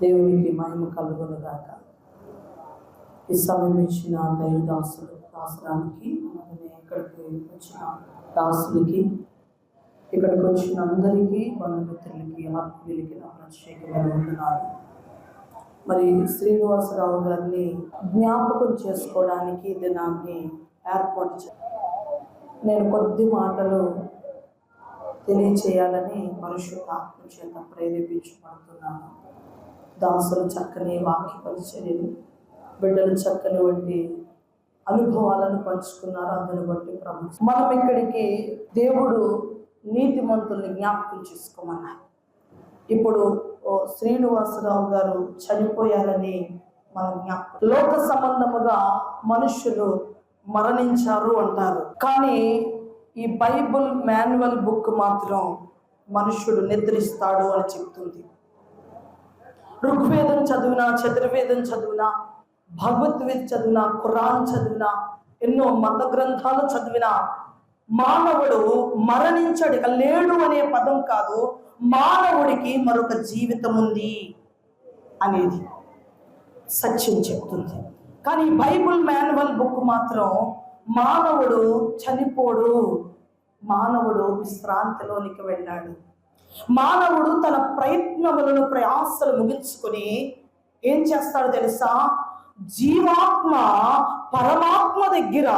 దేవునికి మహిమ కలుగును గాక ఈ సమయం ఇచ్చిన దైవ దాసులు దాసరానికి అలాగే ఇక్కడికి వచ్చిన దాసులకి ఇక్కడికి వచ్చిన అందరికీ బంధుమిత్రులకి ఆత్మీయులకి నా ప్రత్యేకమైన మరి శ్రీనివాసరావు గారిని జ్ఞాపకం చేసుకోవడానికి దినాన్ని ఏర్పాటు చే నేను కొద్ది మాటలు తెలియచేయాలని పరిశుద్ధ ఆత్మ చేత ప్రేరేపించబడుతున్నాను. దాసులు చక్కని వాక్య పరిచర్యలు బిడ్డలు చక్కని వంటి అనుభవాలను పంచుకున్నారు అందుని బట్టి ప్రభు మనం ఇక్కడికి దేవుడు నీతిమంతుల్ని జ్ఞాపకం చేసుకోమన్నారు. ఇప్పుడు ఓ శ్రీనివాసరావు గారు చనిపోయారని మనం జ్ఞాపకం లోక సంబంధముగా మనుషులు మరణించారు అంటారు. కానీ ఈ బైబుల్ మాన్యువల్ బుక్ మాత్రం మనుషుడు నిద్రిస్తాడు అని చెప్తుంది. ఋగ్వేదం చదివినా చతుర్వేదం చదివినా భగవద్గీత చదివినా ఖురాన్ చదివినా ఎన్నో మత గ్రంథాలు చదివినా మానవుడు మరణించడు ఇక లేడు అనే పదం కాదు మానవుడికి మరొక జీవితం ఉంది అనేది సత్యం చెప్తుంది. కానీ బైబుల్ మాన్యువల్ బుక్ మాత్రం మానవుడు చనిపోడు మానవుడు విశ్రాంతిలోనికి వెళ్ళాడు. మానవుడు తన ప్రయత్నములను ప్రయాసలు ముగించుకొని ఏం చేస్తాడో తెలుసా? జీవాత్మ పరమాత్మ దగ్గర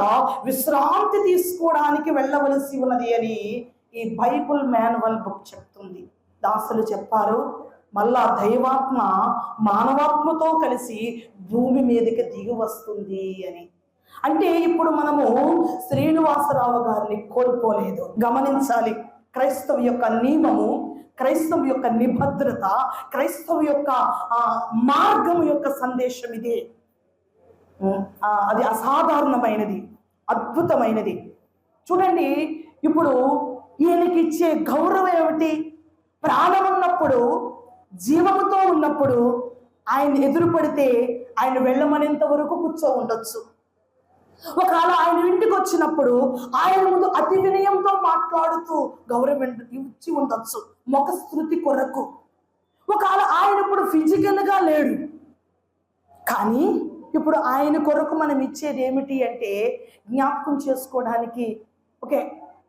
విశ్రాంతి తీసుకోవడానికి వెళ్ళవలసి ఉన్నది అని ఈ బైబుల్ మాన్యువల్ బుక్ చెప్తుంది. దాసులు చెప్పారు మళ్ళా దైవాత్మ మానవాత్మతో కలిసి భూమి మీదకి దిగి వస్తుంది అని. అంటే ఇప్పుడు మనము శ్రీనివాసరావు గారిని కోల్పోలేదు. గమనించాలి క్రైస్తవ యొక్క నియమము క్రైస్తవు యొక్క నిభద్రత క్రైస్తవు యొక్క మార్గం యొక్క సందేశం ఇది. అది అసాధారణమైనది అద్భుతమైనది. చూడండి ఇప్పుడు ఈయనకి ఇచ్చే గౌరవం ఏమిటి? ప్రాణం ఉన్నప్పుడు జీవముతో ఉన్నప్పుడు ఆయన ఎదురు పడితే ఆయన వెళ్ళమనేంత వరకు కూర్చో ఉండొచ్చు. ఒకవేళ వచ్చినప్పుడు ఆయన ముందు అతి వినయంతో మాట్లాడుతూ గౌరవం ఇచ్చి ఉండొచ్చు. ముఖ స్థృతి కొరకు. ఒకవేళ ఆయన ఇప్పుడు ఫిజికల్గా లేడు. కానీ ఇప్పుడు ఆయన కొరకు మనం ఇచ్చేది ఏమిటి అంటే జ్ఞాపకం చేసుకోవడానికి ఓకే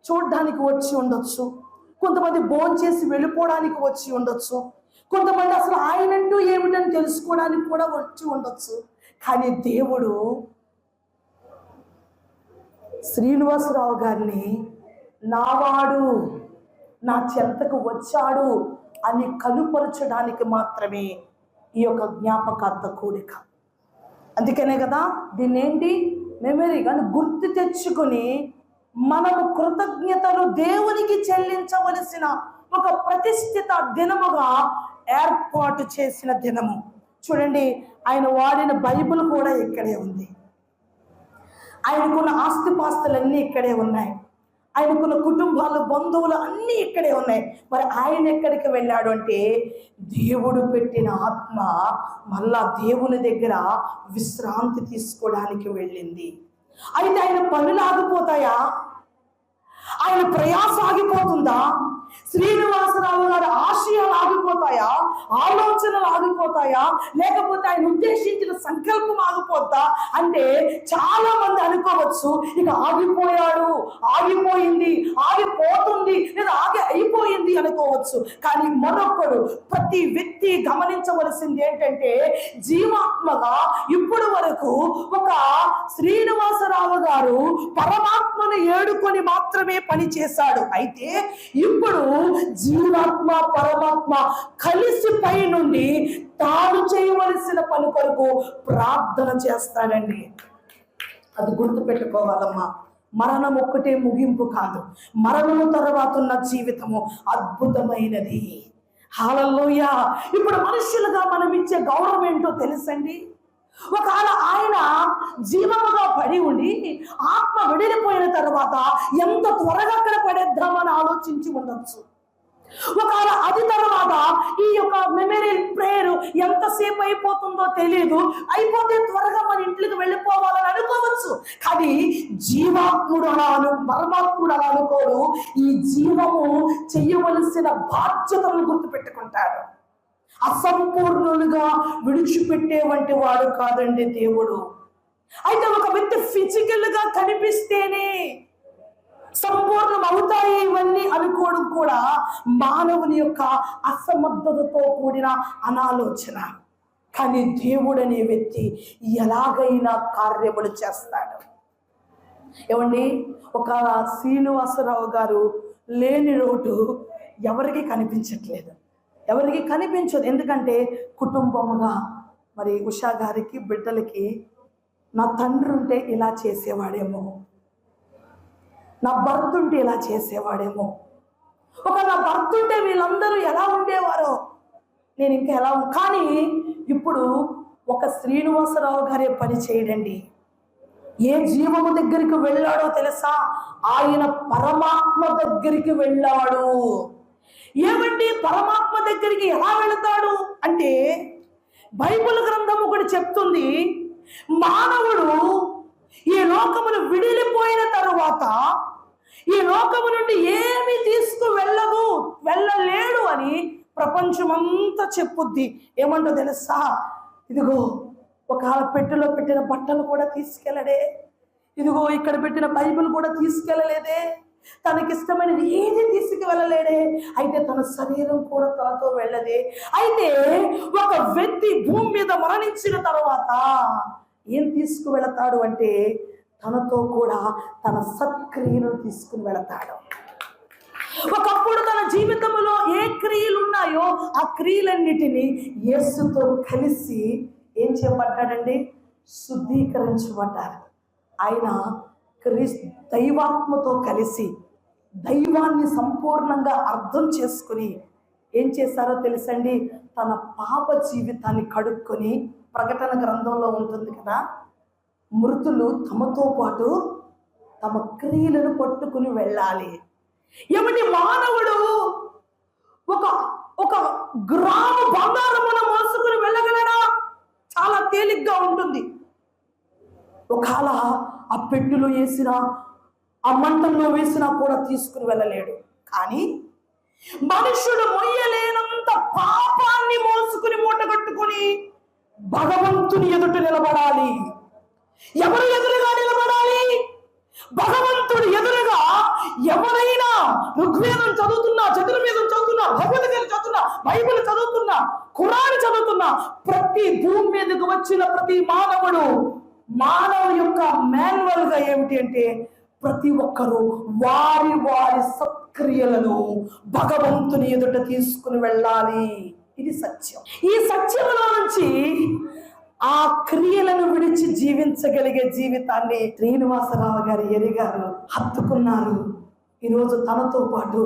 చూడడానికి వచ్చి ఉండొచ్చు. కొంతమంది బోన్ చేసి వెళ్ళిపోవడానికి వచ్చి ఉండొచ్చు. కొంతమంది అసలు ఆయనంటూ ఏమిటని తెలుసుకోవడానికి కూడా వచ్చి ఉండొచ్చు. కానీ దేవుడు శ్రీనివాసరావు గారిని నావాడు నా చెంతకు వచ్చాడు అని కనుపరచడానికి మాత్రమే ఈ యొక్క జ్ఞాపకార్థ కూడిక. అందుకనే కదా దీన్ని ఏంటి మెమరీ కానీ గుర్తు తెచ్చుకొని మనము కృతజ్ఞతలు దేవునికి చెల్లించవలసిన ఒక ప్రతిష్ఠిత దినముగా ఏర్పాటు చేసిన దినము. చూడండి ఆయన వాడిన బైబిల్ కూడా ఇక్కడే ఉంది. ఆయనకున్న ఆస్తిపాస్తులన్నీ ఇక్కడే ఉన్నాయి. ఆయనకున్న కుటుంబాలు బంధువులు అన్నీ ఇక్కడే ఉన్నాయి. మరి ఆయన ఎక్కడికి వెళ్ళాడు అంటే దేవుడు పెట్టిన ఆత్మ మళ్ళా దేవుని దగ్గర విశ్రాంతి తీసుకోవడానికి వెళ్ళింది. అయితే ఆయన పనులు ఆగిపోతాయా? ఆయన ప్రయాస ఆగిపోతుందా? శ్రీనివాసరావు గారి ఆశయాలు ఆగిపోతాయా? ఆలోచనలు ఆగిపోతాయా? లేకపోతే ఆయన ఉద్దేశించిన సంకల్పం ఆగిపోద్దా? అంటే చాలా మంది అనుకోవచ్చు ఇక ఆగిపోయాడు ఆగిపోయింది ఆగిపోతుంది లేదా ఉంది అనుకోవచ్చు. కానీ మరొకడు ప్రతి వ్యక్తి గమనించవలసింది ఏంటంటే జీవాత్మగా ఇప్పుడు వరకు ఒక శ్రీనివాసరావు గారు పరమాత్మను ఏడుకొని మాత్రమే పని చేశాడు. అయితే ఇప్పుడు జీవాత్మ పరమాత్మ కలిసి పై నుండి తాను చేయవలసిన పని కొరకు ప్రార్థన చేస్తాడండి. అది గుర్తుపెట్టుకోవాలమ్మా. మరణం ఒక్కటే ముగింపు కాదు. మరణము తర్వాత ఉన్న జీవితము అద్భుతమైనది. హాలలోయ ఇప్పుడు మనుషులుగా మనం ఇచ్చే గౌరవం ఏంటో తెలుసండి? ఒకవేళ ఆయన జీవముగా పడి ఉండి ఆత్మ విడిలిపోయిన తర్వాత ఎంత త్వరగా అక్కడ పడేద్దామని ఆలోచించి ఉండొచ్చు. ఒకవేళ మెమరీ ప్రేయర్ ఎంతసేపు అయిపోతుందో తెలియదు అయిపోతే త్వరగా మన ఇంట్లోకి వెళ్ళిపోవాలని అనుకోవచ్చు. కానీ జీవాత్ముడు అలా అను పరమాత్ముడు అలా అనుకోడు. ఈ జీవము చెయ్యవలసిన బాధ్యతలను గుర్తుపెట్టుకుంటాడు. అసంపూర్ణులుగా విడిచిపెట్టే వంటి వాడు కాదండి దేవుడు. అయితే ఒక వ్యక్తి ఫిజికల్గా కనిపిస్తేనే సంపూర్ణం అవుతాయి ఇవన్నీ అనుకోవడం కూడా మానవుని యొక్క అసమర్థతతో కూడిన అనాలోచన. కానీ దేవుడు అనే వ్యక్తి ఎలాగైనా కార్యములు చేస్తాడు. ఏమండి? ఒక శ్రీనివాసరావు గారు లేని రోడ్డు ఎవరికి కనిపించట్లేదు. ఎవరికి కనిపించదు. ఎందుకంటే కుటుంబముగా మరి ఉషా గారికి బిడ్డలకి నా తండ్రి ఉంటే ఇలా చేసేవాడేమో. నా భర్త ఉంటే ఇలా చేసేవాడేమో. ఒక నా భర్త ఉంటే వీళ్ళందరూ ఎలా ఉండేవారో? నేను ఇంకా ఎలా కానీ ఇప్పుడు ఒక శ్రీనివాసరావు గారే పని చేయడండి. ఏ జీవము దగ్గరికి వెళ్ళాడో తెలుసా? ఆయన పరమాత్మ దగ్గరికి వెళ్ళాడు. ఏమండి? పరమాత్మ దగ్గరికి ఎలా వెళతాడు? అంటే బైబిల్ గ్రంథం ఒకటి చెప్తుంది మానవుడు ఈ లోకమును విడిలిపోయిన తరువాత ఈ లోకము నుండి ఏమి తీసుకు వెళ్ళదు వెళ్ళలేడు అని ప్రపంచమంతా చెప్పుద్ది. ఏమంటో తెలుసా? ఇదిగో ఒక పెట్టెలో పెట్టిన బట్టలు కూడా తీసుకెళ్ళడే ఇదిగో ఇక్కడ పెట్టిన బైబిల్ కూడా తీసుకెళ్ళలేదే తనకిష్టమైనది ఏది తీసుకువెళ్ళలేడే. అయితే తన శరీరం కూడా తనతో వెళ్ళదే. అయితే ఒక వ్యక్తి భూమి మీద మరణించిన తర్వాత ఏం తీసుకువెళతాడు అంటే తనతో కూడా తన సత్క్రియను తీసుకుని వెళతాడు. ఒకప్పుడు తన జీవితంలో ఏ క్రియలు ఉన్నాయో ఆ క్రియలన్నిటినీ యేసుతో కలిసి ఏం చేపట్టాడండి శుద్ధీకరించబడ్డారు. ఆయన క్రీస్ దైవాత్మతో కలిసి దైవాన్ని సంపూర్ణంగా అర్థం చేసుకుని ఏం చేశారో తెలుసండి? తన పాప జీవితాన్ని కడుక్కొని ప్రకటన గ్రంథంలో ఉంటుంది కదా? మృతులు తమతో పాటు తమ క్రియలను పట్టుకుని వెళ్ళాలి. ఏమిటి మానవుడు ఒక ఒక గ్రాము బంగారమును మోసుకుని వెళ్ళగలడా? చాలా తేలిగ్గా ఉంటుంది. ఒకవేళ ఆ పెట్టెలో వేసినా ఆ మంటల్లో వేసినా కూడా తీసుకుని వెళ్ళలేడు. కానీ మనుషుడు మొయ్యలేనంత పాపాన్ని మోసుకుని మూటగట్టుకుని భగవంతుని ఎదుట నిలబడాలి. ఎవరు ఎదురుగా నిలబడాలి? భగవంతుడు ఎదురుగా ఎవరైనా ఋగ్వేదం చదువుతున్నా చతుర్వేదం చదువుతున్నా భగవద్గీత చదువుతున్నా బైబిల్ చదువుతున్నా ఖురాన్ చదువుతున్నా ప్రతి భూమి మీదకు వచ్చిన ప్రతి మానవుడు మానవ యొక్క మాన్యువల్గా ఏమిటి అంటే ప్రతి ఒక్కరూ వారి వారి సత్క్రియలను భగవంతుని ఎదుట తీసుకుని వెళ్ళాలి. ఇది సత్యం. ఈ సత్యంలో నుంచి ఆ క్రియలను విడిచి జీవించగలిగే జీవితాన్ని శ్రీనివాసరావు గారు ఎరిగారు హత్తుకున్నారు. ఈరోజు తనతో పాటు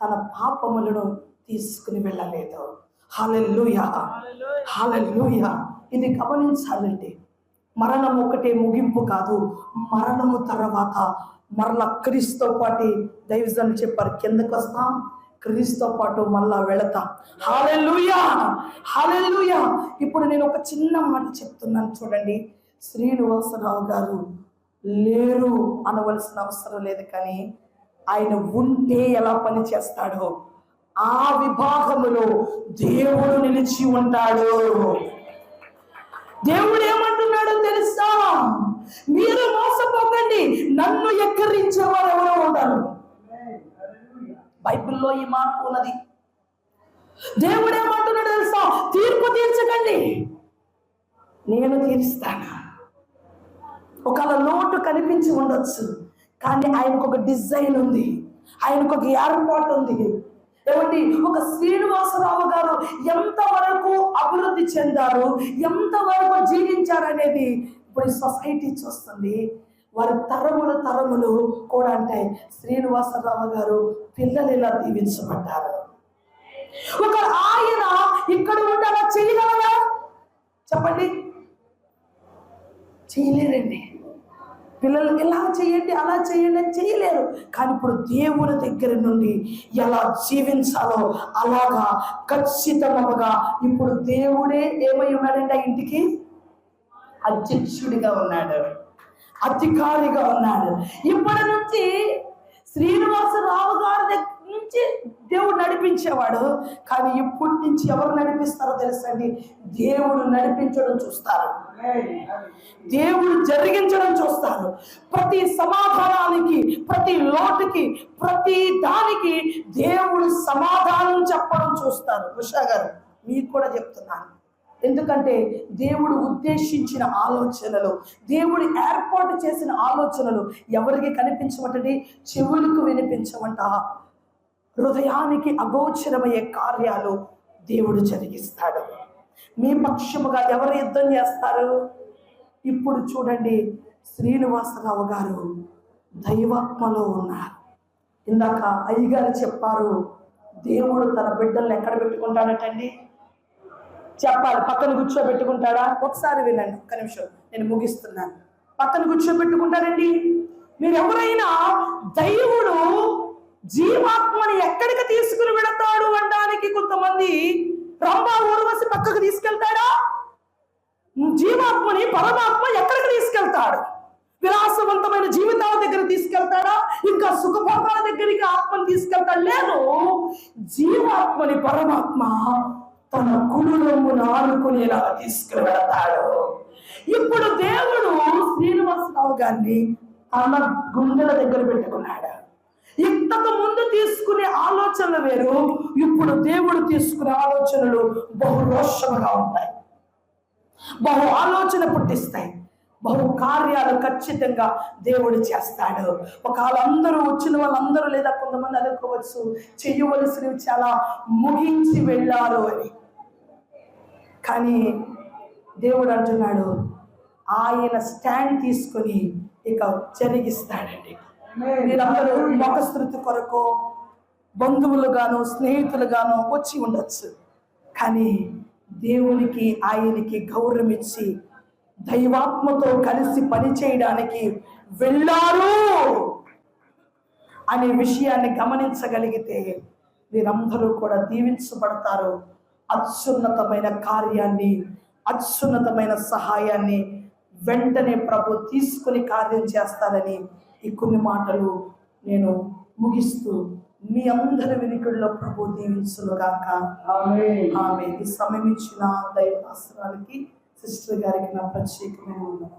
తన పాపములను తీసుకుని వెళ్ళలేదు. హాలెల్లుయా. హాలెల్లుయా. ఇది గమనించాలండి మరణం ఒకటే ముగింపు కాదు మరణము తర్వాత మరల క్రీస్తుతో పాటు దైవజనులు చెప్పారు కిందకు వస్తాం క్రీస్తుతో పాటు మళ్ళా వెళతాం. హాలెల్లుయా! హాలెల్లుయా! ఇప్పుడు నేను ఒక చిన్న మాట చెప్తున్నాను చూడండి. శ్రీనివాసరావు గారు లేరు అనవలసిన అవసరం లేదు కానీ ఆయన ఉంటే ఎలా పని చేస్తాడో ఆ విభాగములో దేవుడు నిలిచి ఉంటాడు. దేవుడు ఏమంటున్నాడో తెలుసా? మీరు మోసపోకండి. నన్ను ఎక్కరించేవారు ఎవరో ఉండరు. బైబిల్లో ఈ మార్పు ఉన్నది. దేవుడు ఏమంటున్నాడు తెలుసా? తీర్పు తీర్చకండి. నేను తీరుస్తాను? ఒకవేళ లోటు కనిపించి ఉండొచ్చు కానీ ఆయనకు ఒక డిజైన్ ఉంది ఆయనకు ఒక ఏర్పాటు ఉంది. ఏమండి? ఒక శ్రీనివాసరావు గారు ఎంతవరకు అభివృద్ధి చెందారు ఎంతవరకు జీవించారు అనేది ఇప్పుడు ఈ సొసైటీ చూస్తుంది. వారి తరములు తరములు కూడా అంటే శ్రీనివాసరావు గారు పిల్లలు ఇలా దీవించబడ్డారు. ఒక ఆయన ఇక్కడ ఉండాలా అలా చేయగలరా? చెప్పండి. చేయలేరండి. పిల్లలు ఇలా చేయండి అలా చేయండి అని చేయలేరు. కానీ ఇప్పుడు దేవుని దగ్గర నుండి ఎలా జీవించాలో అలాగా ఖచ్చితంగా ఇప్పుడు దేవుడే ఏమై ఉన్నాడంటే ఆ ఇంటికి? అధ్యక్షుడిగా ఉన్నాడు. అధికారిగా ఉన్నాడు. ఇప్పటి నుంచి శ్రీనివాసరావు గారి దగ్గర నుంచి దేవుడు నడిపించేవాడు. కానీ ఇప్పటి నుంచి ఎవరు నడిపిస్తారో తెలుసండి? దేవుడు నడిపించడం చూస్తారు. దేవుడు జరిగించడం చూస్తారు. ప్రతి సమాధానానికి ప్రతి లోటుకి ప్రతి దానికి దేవుడు సమాధానం చెప్పడం చూస్తారు. ఉషా గారు మీకు కూడా చెప్తున్నాను. ఎందుకంటే దేవుడు ఉద్దేశించిన ఆలోచనలు దేవుడు ఏర్పాటు చేసిన ఆలోచనలు ఎవరికి కనిపించమంటది చెవులకు వినిపించమంట హృదయానికి అగోచరమయ్యే కార్యాలు దేవుడు జరిగిస్తాడు. మీ పక్షముగా ఎవరు యుద్ధం చేస్తారు? ఇప్పుడు చూడండి శ్రీనివాసరావు గారు దైవాత్మలో ఉన్నారు. ఇందాక అయ్యగారు చెప్పారు దేవుడు తన బిడ్డల్ని ఎక్కడ పెట్టుకుంటాడటండి? చెప్పాలి. పక్కన కూర్చోబెట్టుకుంటాడా? ఒకసారి వినండి ఒక్క నిమిషం. నేను ముగిస్తున్నాను. పక్కన కూర్చోబెట్టుకుంటారండి మీరు ఎవరైనా దైవుడు జీవాత్మని ఎక్కడికి తీసుకుని వెళతాడు అనడానికి కొంతమంది రంభా ఊర్వశి పక్కకు తీసుకెళ్తాడా? జీవాత్మని పరమాత్మ ఎక్కడికి తీసుకెళ్తాడు? విలాసవంతమైన జీవితాల దగ్గర తీసుకెళ్తాడా? ఇంకా సుఖభోగాల దగ్గరికి ఆత్మని తీసుకెళ్తాడు? లేదు. జీవాత్మని పరమాత్మ తన కుడులొమ్మున ఆనుకునేలా తీసుకువెళతాడు ఇప్పుడు దేవుడు శ్రీనివాసరావు గారిని తన గుండెల దగ్గర పెట్టుకున్నాడు. ఇంతకు ముందు తీసుకునే ఆలోచనలు వేరు ఇప్పుడు దేవుడు తీసుకునే ఆలోచనలు బహు రోషముగా ఉంటాయి. బహు ఆలోచన పుట్టిస్తాయి. బహు కార్యాలు ఖచ్చితంగా దేవుడు చేస్తాడు. ఒకవేళ అందరూ వచ్చిన వాళ్ళందరూ లేదా కొంతమంది అనుకోవచ్చు చెయ్యవలసినవి చాలా ముగించి వెళ్ళారు అని. కానీ దేవుడు అంటున్నాడు ఆయన స్టాండ్ తీసుకొని ఇక జరిగిస్తాడండి. మీరందరూ మొఖస్థృతి కొరకు బంధువులుగాను స్నేహితులుగాను వచ్చి ఉండొచ్చు. కానీ దేవునికి ఆయనకి గౌరవం ఇచ్చి దైవాత్మతో కలిసి పని చేయడానికి వెళ్ళారు అనే విషయాన్ని గమనించగలిగితే వీరందరూ కూడా దీవించబడతారు. అత్యున్నతమైన కార్యాన్ని అత్యున్నతమైన సహాయాన్ని వెంటనే ప్రభు తీసుకుని కార్యం చేస్తారని ఈ కొన్ని మాటలు నేను ముగిస్తూ మీ అందరి వినికిడిలో ప్రభు దీవించునుగాక. ఆమె ఈ సమయం ఇచ్చిన దైవాస్త్రాలకి సిస్టర్ గారికి నా ప్రత్యేకమైన వందనాలు.